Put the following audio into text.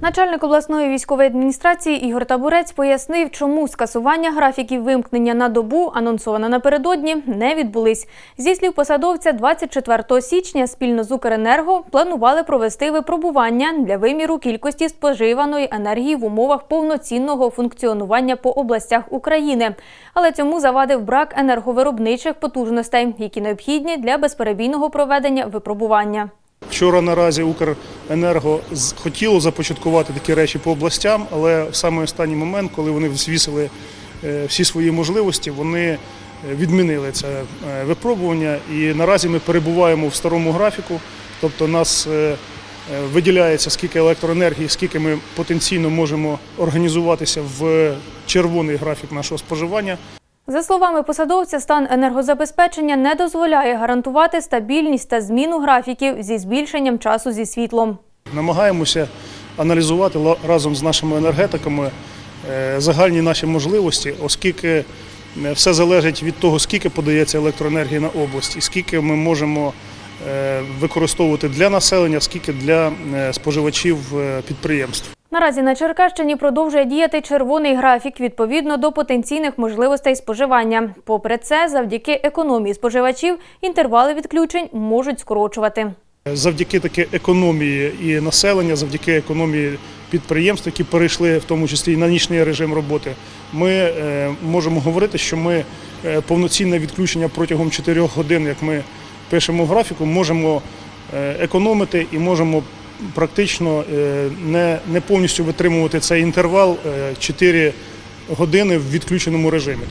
Начальник обласної військової адміністрації Ігор Табурець пояснив, чому скасування графіків вимкнення на добу, анонсоване напередодні, не відбулись. Зі слів посадовця, 24 січня спільно з Укренерго планували провести випробування для виміру кількості споживаної енергії в умовах повноцінного функціонування по областях України. Але цьому завадив брак енерговиробничих потужностей, які необхідні для безперебійного проведення випробування. Вчора наразі Укренерго хотіло започаткувати такі речі по областям, але в самий останній момент, коли вони звісили е, всі свої можливості, вони е, відмінили це е, випробування. І наразі ми перебуваємо в старому графіку, тобто нас виділяється скільки електроенергії, скільки ми потенційно можемо організуватися в червоний графік нашого споживання. За словами посадовця, стан енергозабезпечення не дозволяє гарантувати стабільність та зміну графіків зі збільшенням часу зі світлом. Намагаємося аналізувати разом з нашими енергетиками е, загальні наші можливості, оскільки е, все залежить від того, скільки подається електроенергії на область, і скільки ми можемо е, використовувати для населення, скільки для споживачів підприємств. Наразі на Черкащині продовжує діяти червоний графік відповідно до потенційних можливостей споживання. Попри це, завдяки економії споживачів інтервали відключень можуть скорочувати. Завдяки таки економії і населення, завдяки економії підприємств, які перейшли в тому числі і на нічний режим роботи, ми е, можемо говорити, що ми е, повноцінне відключення протягом 4 годин, як ми пишемо графіку, можемо е, економити і можемо практично е, не, не повністю витримувати цей інтервал е, 4 години в відключеному режимі.